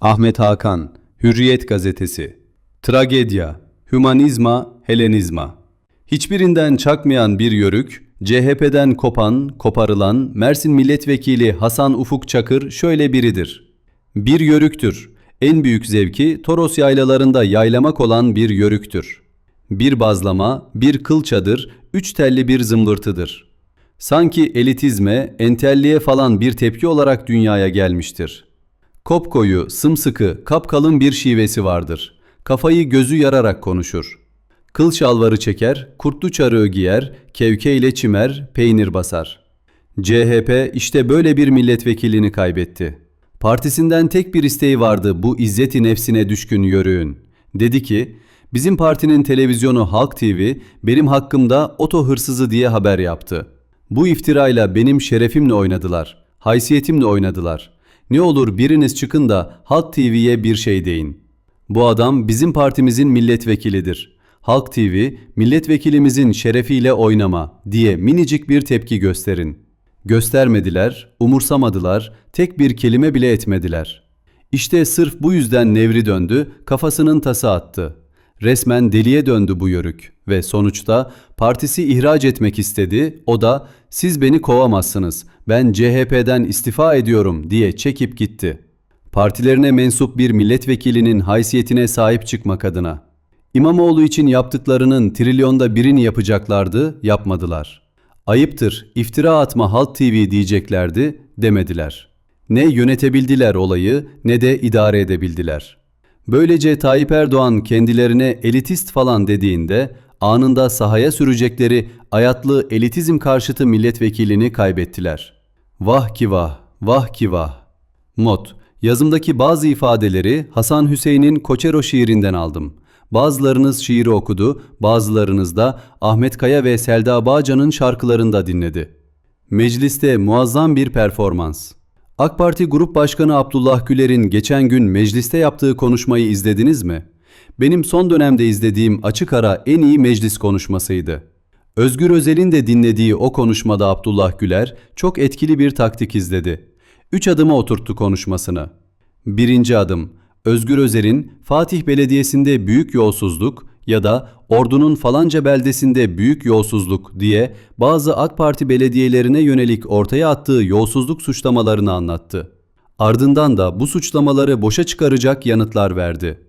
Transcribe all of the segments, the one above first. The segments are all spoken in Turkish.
Ahmet Hakan, Hürriyet Gazetesi. Tragedya, Hümanizma, Helenizma. Hiçbirinden çakmayan bir yörük, CHP'den kopan, koparılan Mersin Milletvekili Hasan Ufuk Çakır şöyle biridir. Bir yörüktür. En büyük zevki Toros yaylalarında yaylamak olan bir yörüktür. Bir bazlama, bir kıl çadır, üç telli bir zımbırtıdır. Sanki elitizme, entelliğe falan bir tepki olarak dünyaya gelmiştir. Kopkoyu, sımsıkı, kapkalın bir şivesi vardır. Kafayı gözü yararak konuşur. Kıl şalvarı çeker, kurtlu çarığı giyer, kevke ile çimer, peynir basar. CHP işte böyle bir milletvekilini kaybetti. Partisinden tek bir isteği vardı bu izzeti nefsine düşkün yörüğün. Dedi ki, bizim partinin televizyonu Halk TV benim hakkımda oto hırsızı diye haber yaptı. Bu iftirayla benim şerefimle oynadılar, haysiyetimle oynadılar. Ne olur biriniz çıkın da Halk TV'ye bir şey deyin. Bu adam bizim partimizin milletvekilidir. Halk TV, milletvekilimizin şerefiyle oynama diye minicik bir tepki gösterin. Göstermediler, umursamadılar, tek bir kelime bile etmediler. İşte sırf bu yüzden nevri döndü, kafasının tası attı. Resmen deliye döndü bu yörük ve sonuçta partisi ihraç etmek istedi. O da siz beni kovamazsınız. Ben CHP'den istifa ediyorum diye çekip gitti. Partilerine mensup bir milletvekilinin haysiyetine sahip çıkmak adına. İmamoğlu için yaptıklarının trilyonda birini yapacaklardı, yapmadılar. Ayıptır, iftira atma Halk TV diyeceklerdi, demediler. Ne yönetebildiler olayı ne de idare edebildiler. Böylece Tayyip Erdoğan kendilerine elitist falan dediğinde anında sahaya sürecekleri ayatlı elitizm karşıtı milletvekilini kaybettiler. Vah ki vah, vah ki vah. Mod, yazımdaki bazı ifadeleri Hasan Hüseyin'in Koçero şiirinden aldım. Bazılarınız şiiri okudu, bazılarınız da Ahmet Kaya ve Selda Bağcan'ın şarkılarında dinledi. Mecliste muazzam bir performans. AK Parti Grup Başkanı Abdullah Güler'in geçen gün mecliste yaptığı konuşmayı izlediniz mi? Benim son dönemde izlediğim açık ara en iyi meclis konuşmasıydı. Özgür Özel'in de dinlediği o konuşmada Abdullah Güler çok etkili bir taktik izledi. Üç adıma oturttu konuşmasını. Birinci adım, Özgür Özel'in Fatih Belediyesi'nde büyük yolsuzluk ya da ordunun falanca beldesinde büyük yolsuzluk diye bazı AK Parti belediyelerine yönelik ortaya attığı yolsuzluk suçlamalarını anlattı. Ardından da bu suçlamaları boşa çıkaracak yanıtlar verdi.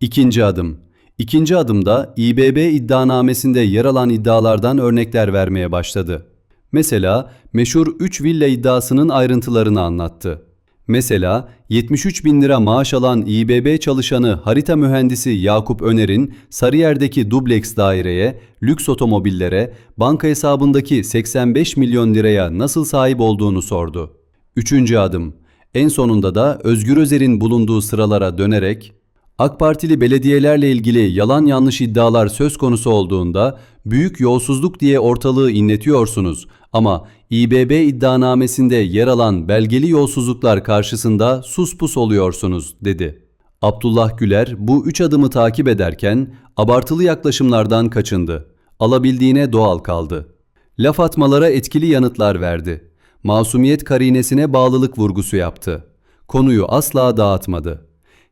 İkinci adım. İkinci adımda İBB iddianamesinde yer alan iddialardan örnekler vermeye başladı. Mesela meşhur 3 villa iddiasının ayrıntılarını anlattı. Mesela 73 bin lira maaş alan İBB çalışanı harita mühendisi Yakup Öner'in Sarıyer'deki dubleks daireye, lüks otomobillere, banka hesabındaki 85 milyon liraya nasıl sahip olduğunu sordu. Üçüncü adım. En sonunda da Özgür Özer'in bulunduğu sıralara dönerek AK Partili belediyelerle ilgili yalan yanlış iddialar söz konusu olduğunda büyük yolsuzluk diye ortalığı inletiyorsunuz ama İBB iddianamesinde yer alan belgeli yolsuzluklar karşısında sus pus oluyorsunuz dedi. Abdullah Güler bu üç adımı takip ederken abartılı yaklaşımlardan kaçındı. Alabildiğine doğal kaldı. Laf atmalara etkili yanıtlar verdi. Masumiyet karinesine bağlılık vurgusu yaptı. Konuyu asla dağıtmadı.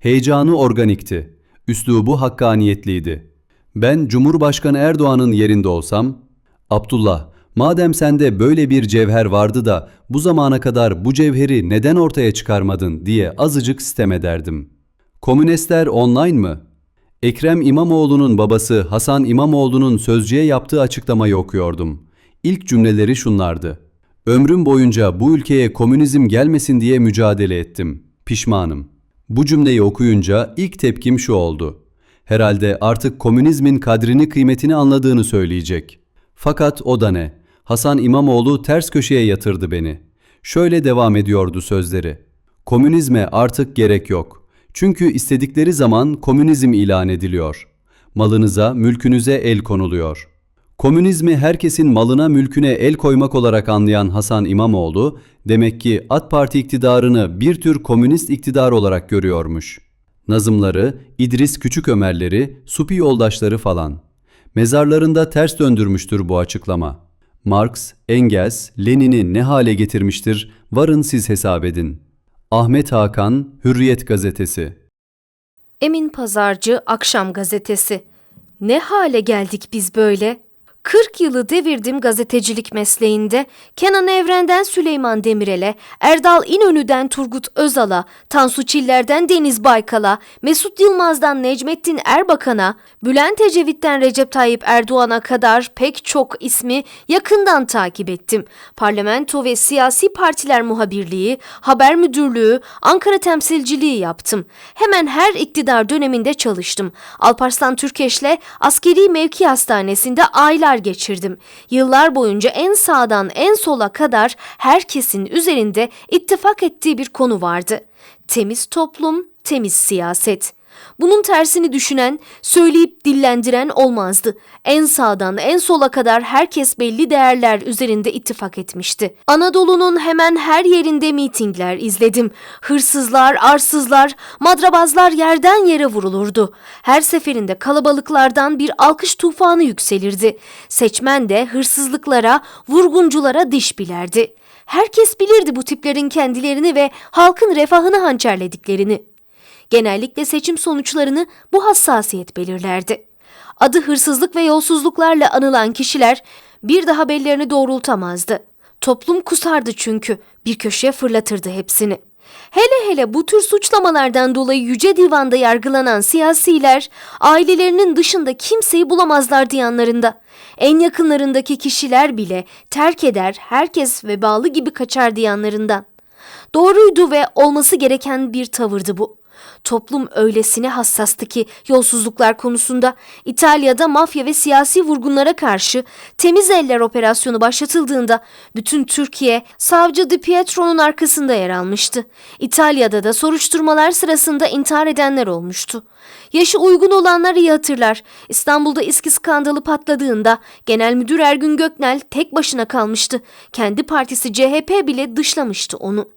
Heyecanı organikti. Üslubu hakkaniyetliydi. Ben Cumhurbaşkanı Erdoğan'ın yerinde olsam, Abdullah, madem sende böyle bir cevher vardı da bu zamana kadar bu cevheri neden ortaya çıkarmadın diye azıcık sitem ederdim. Komünistler online mı? Ekrem İmamoğlu'nun babası Hasan İmamoğlu'nun sözcüye yaptığı açıklamayı okuyordum. İlk cümleleri şunlardı. Ömrüm boyunca bu ülkeye komünizm gelmesin diye mücadele ettim. Pişmanım. Bu cümleyi okuyunca ilk tepkim şu oldu. Herhalde artık komünizmin kadrini kıymetini anladığını söyleyecek. Fakat o da ne? Hasan İmamoğlu ters köşeye yatırdı beni. Şöyle devam ediyordu sözleri. Komünizme artık gerek yok. Çünkü istedikleri zaman komünizm ilan ediliyor. Malınıza, mülkünüze el konuluyor. Komünizmi herkesin malına mülküne el koymak olarak anlayan Hasan İmamoğlu, demek ki AK Parti iktidarını bir tür komünist iktidar olarak görüyormuş. Nazımları, İdris Küçükömerleri, Supi yoldaşları falan. Mezarlarında ters döndürmüştür bu açıklama. Marx, Engels, Lenin'i ne hale getirmiştir, varın siz hesap edin. Ahmet Hakan, Hürriyet Gazetesi. Emin Pazarcı Akşam Gazetesi. Ne hale geldik biz böyle? 40 yılı devirdim gazetecilik mesleğinde. Kenan Evren'den Süleyman Demirel'e, Erdal İnönü'den Turgut Özal'a, Tansu Çiller'den Deniz Baykal'a, Mesut Yılmaz'dan Necmettin Erbakan'a, Bülent Ecevit'ten Recep Tayyip Erdoğan'a kadar pek çok ismi yakından takip ettim. Parlamento ve siyasi partiler muhabirliği, haber müdürlüğü, Ankara temsilciliği yaptım. Hemen her iktidar döneminde çalıştım. Alparslan Türkeş'le askeri mevki hastanesinde aylar geçirdim. Yıllar boyunca en sağdan en sola kadar herkesin üzerinde ittifak ettiği bir konu vardı. Temiz toplum, temiz siyaset. Bunun tersini düşünen, söyleyip dillendiren olmazdı. En sağdan en sola kadar herkes belli değerler üzerinde ittifak etmişti. Anadolu'nun hemen her yerinde mitingler izledim. Hırsızlar, arsızlar, madrabazlar yerden yere vurulurdu. Her seferinde kalabalıklardan bir alkış tufanı yükselirdi. Seçmen de hırsızlıklara, vurgunculara diş bilerdi. Herkes bilirdi bu tiplerin kendilerini ve halkın refahını hançerlediklerini. Genellikle seçim sonuçlarını bu hassasiyet belirlerdi. Adı hırsızlık ve yolsuzluklarla anılan kişiler bir daha bellerini doğrultamazdı. Toplum kusardı çünkü bir köşeye fırlatırdı hepsini. Hele hele bu tür suçlamalardan dolayı Yüce Divan'da yargılanan siyasiler ailelerinin dışında kimseyi bulamazlardı yanlarında. En yakınlarındaki kişiler bile terk eder herkes vebalı gibi kaçardı yanlarından. Doğruydu ve olması gereken bir tavırdı bu. Toplum öylesine hassastı ki yolsuzluklar konusunda İtalya'da mafya ve siyasi vurgunlara karşı temiz eller operasyonu başlatıldığında bütün Türkiye savcı Di Pietro'nun arkasında yer almıştı. İtalya'da da soruşturmalar sırasında intihar edenler olmuştu. Yaşı uygun olanlar iyi hatırlar. İstanbul'da İSKİ skandalı patladığında Genel Müdür Ergün Göknel tek başına kalmıştı. Kendi partisi CHP bile dışlamıştı onu.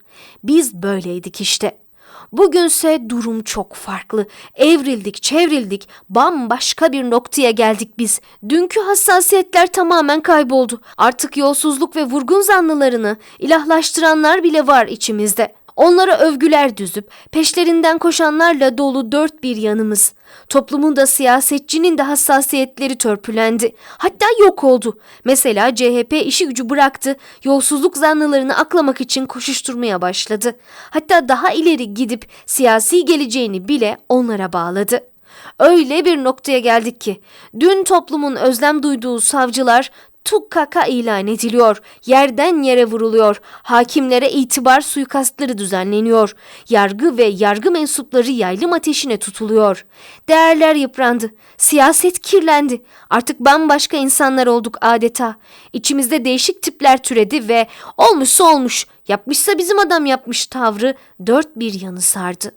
Biz böyleydik işte. Bugünse durum çok farklı. Evrildik, çevrildik, bambaşka bir noktaya geldik biz. Dünkü hassasiyetler tamamen kayboldu. Artık yolsuzluk ve vurgun zanlılarını ilahlaştıranlar bile var içimizde. Onlara övgüler düzüp peşlerinden koşanlarla dolu dört bir yanımız. Toplumun da siyasetçinin de hassasiyetleri törpülendi. Hatta yok oldu. Mesela CHP işi gücü bıraktı, yolsuzluk zanlılarını aklamak için koşuşturmaya başladı. Hatta daha ileri gidip siyasi geleceğini bile onlara bağladı. Öyle bir noktaya geldik ki dün toplumun özlem duyduğu savcılar tukkaka ilan ediliyor. Yerden yere vuruluyor. Hakimlere itibar suikastları düzenleniyor. Yargı ve yargı mensupları yaylım ateşine tutuluyor. Değerler yıprandı. Siyaset kirlendi. Artık bambaşka insanlar olduk adeta. İçimizde değişik tipler türedi ve olmuşsa olmuş, yapmışsa bizim adam yapmış tavrı dört bir yanı sardı.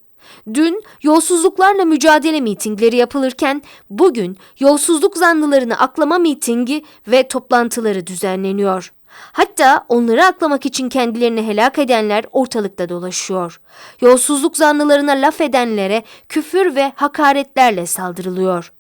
Dün yolsuzluklarla mücadele mitingleri yapılırken bugün yolsuzluk zanlılarını aklama mitingi ve toplantıları düzenleniyor. Hatta onları aklamak için kendilerini helak edenler ortalıkta dolaşıyor. Yolsuzluk zanlılarına laf edenlere küfür ve hakaretlerle saldırılıyor.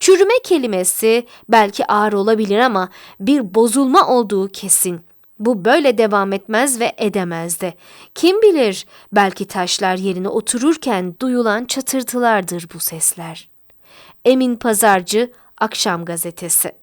Çürüme kelimesi belki ağır olabilir ama bir bozulma olduğu kesin. Bu böyle devam etmez ve edemez de. Kim bilir belki taşlar yerine otururken duyulan çatırtılardır bu sesler. Emin Pazarcı Akşam Gazetesi